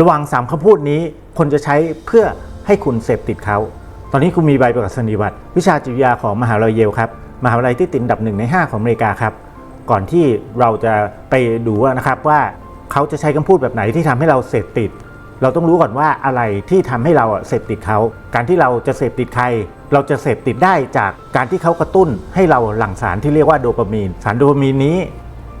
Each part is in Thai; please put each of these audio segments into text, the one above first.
ระวังสามคำพูดนี้คนจะใช้เพื่อให้คุณเสพติดเขา ตอนนี้คุณมีใบประกาศนียบัตรวิชาจิตวิทยาของมหาวิทยาลัยเยลครับ มหาวิทยาลัยที่ติดอันดับหนึ่งใน 5 ของอเมริกาครับ ก่อนที่เราจะไปดูนะครับว่าเขาจะใช้คำพูดแบบไหนที่ทำให้เราเสพติด เราต้องรู้ก่อนว่าอะไรที่ทำให้เราเสพติดเขา การที่เราจะเสพติดใคร เราจะเสพติดได้จากการที่เขากระตุ้นให้เราหลั่งสารที่เรียกว่าโดปามีน สารโดปามีนนี้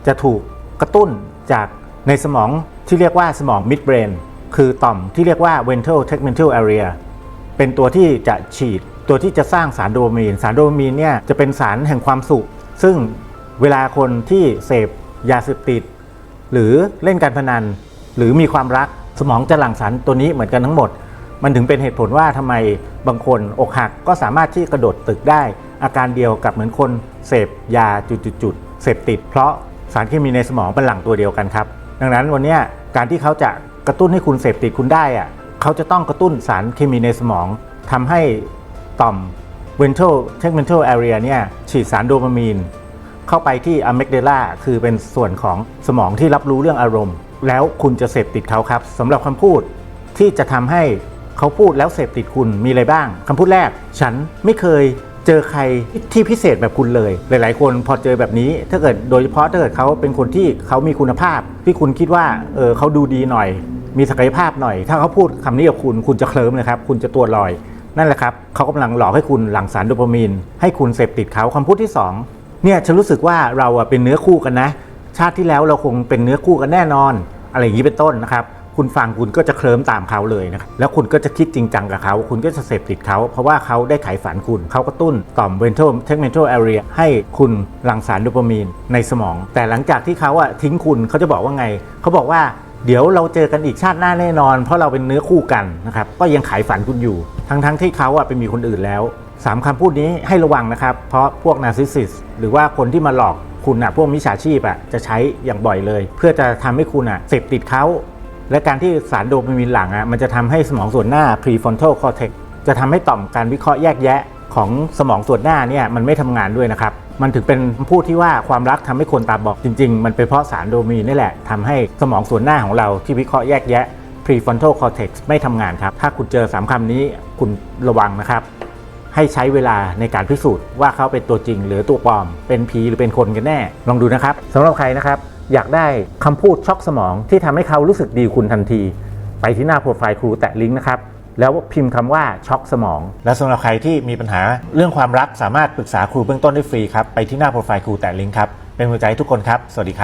จะถูกกระตุ้นจาก ในสมองที่เรียกว่าสมอง midbrain คือต่อมที่เรียกว่า ventral tegmental area เป็นตัวที่จะฉีดตัวที่จะสร้างสารโดปามีน สารโดปามีนเนี่ยจะเป็นสารแห่งความสุข ซึ่งเวลาคนที่เสพยาเสพติด หรือเล่นการพนัน หรือมีความรักสมองจะหลั่งสารตัวนี้เหมือนกันทั้งหมด มันถึงเป็นเหตุผลว่าทำไมบางคนอกหักก็สามารถที่กระโดดตึกได้ อาการเดียวกับเหมือนคนเสพยาจุดๆเสพติด เพราะสารเคมีในสมองเป็นหลั่งตัวเดียวกันครับ ดังนั้นวันนี้การที่เขาจะกระตุ้นให้คุณเสพติดคุณได้อะเขาจะต้องกระตุ้นสารเคมีในสมองทำให้ต่อม ventral tegmental area เนี่ยฉีดสารโดปามีน เข้าไปที่อะ y g เดลาคือเป็นส่วนของสมองที่รับรู้เรื่องอารมณ์ แล้วคุณจะเสพติดเขาครับสำหรับคำพูดที่จะทำให้เขาพูดแล้วเสพติดคุณมีอะไรบ้างคำพูดแรก ฉันไม่เคย เจอใครที่พิเศษแบบคุณเลย หลาย ๆ คนพอเจอแบบนี้ ถ้าเกิดโดยเฉพาะถ้าเกิดเขาเป็นคนที่เขามีคุณภาพ ที่คุณคิดว่าเออเขาดูดีหน่อย มีศักยภาพหน่อย ถ้าเขาพูดคำนี้กับคุณคุณจะเคลิ้มเลยครับ คุณจะตัวลอย นั่นแหละครับเขากำลังหลอกให้คุณหลั่งสารโดปามีน ให้คุณเสพติดเขาคำพูดที่สองเนี่ยฉันรู้สึกว่าเราอะเป็นเนื้อคู่กันนะ ชาติที่แล้วเราคงเป็นเนื้อคู่กันแน่นอน อะไรอย่างนี้เป็นต้นนะครับ คุณฟังคุณก็จะเคลิ้มตามเขาเลยนะครับแล้วคุณก็จะคิดจริงจังกับเขา คุณก็จะเสพติดเขา เพราะว่าเขาได้ไขฝันคุณ เขากระตุ้นต่อม ventral tegmental area ให้คุณหลั่งสารโดปามีนในสมอง แต่หลังจากที่เขาอะทิ้งคุณเขาจะบอกว่าไง เขาบอกว่าเดี๋ยวเราเจอกันอีกชาติหน้าแน่นอน เพราะเราเป็นเนื้อคู่กันนะครับก็ยังขายฝันคุณอยู่ ทั้งๆทที่เขาอะไปมีคนอื่นแล้วสามคำพูดนี้ให้ระวังนะครับ เพราะพวกนาร์ซิสซิสหรือว่าคนที่มาหลอกคุณอะพวกมิจฉาชีพอะจะใช้อย่างบ่อยเลย เพื่อจะทำให้คุณอะเสพติดเขา และการที่สารโดปามีนหลังอะมันจะทำให้สมองส่วนหน้า prefrontal cortex จะทำให้ต่อมการวิเคราะห์แยกแยะของสมองส่วนหน้าเนี่ยมันไม่ทำงานด้วยนะครับ มันถึงเป็นพูดที่ว่าความรักทำให้คนตาบอดจริง ๆ มันเป็นเพราะสารโดมีนนี่แหละทำให้สมองส่วนหน้าของเราที่วิเคราะห์แยกแยะ prefrontal cortex ไม่ทำงานครับ ถ้าคุณเจอสามคำนี้คุณระวังนะครับ ให้ใช้เวลาในการพิสูจน์ว่าเขาเป็นตัวจริง หรือตัวปลอม เป็นผีหรือเป็นคนกันแน่ ลองดูนะครับสำหรับใครนะครับ อยากได้คำพูดช็อกสมองที่ทำให้เขารู้สึกดีคุณทันที ไปที่หน้าโปรไฟล์ครูแตะลิงก์นะครับ แล้วพิมพ์คำว่าช็อกสมอง และสำหรับใครที่มีปัญหาเรื่องความรักสามารถปรึกษาครูเบื้องต้นได้ฟรีครับ ไปที่หน้าโปรไฟล์ครูแตะลิงก์ครับ เป็นกำลังใจให้ทุกคนครับ สวัสดีครับ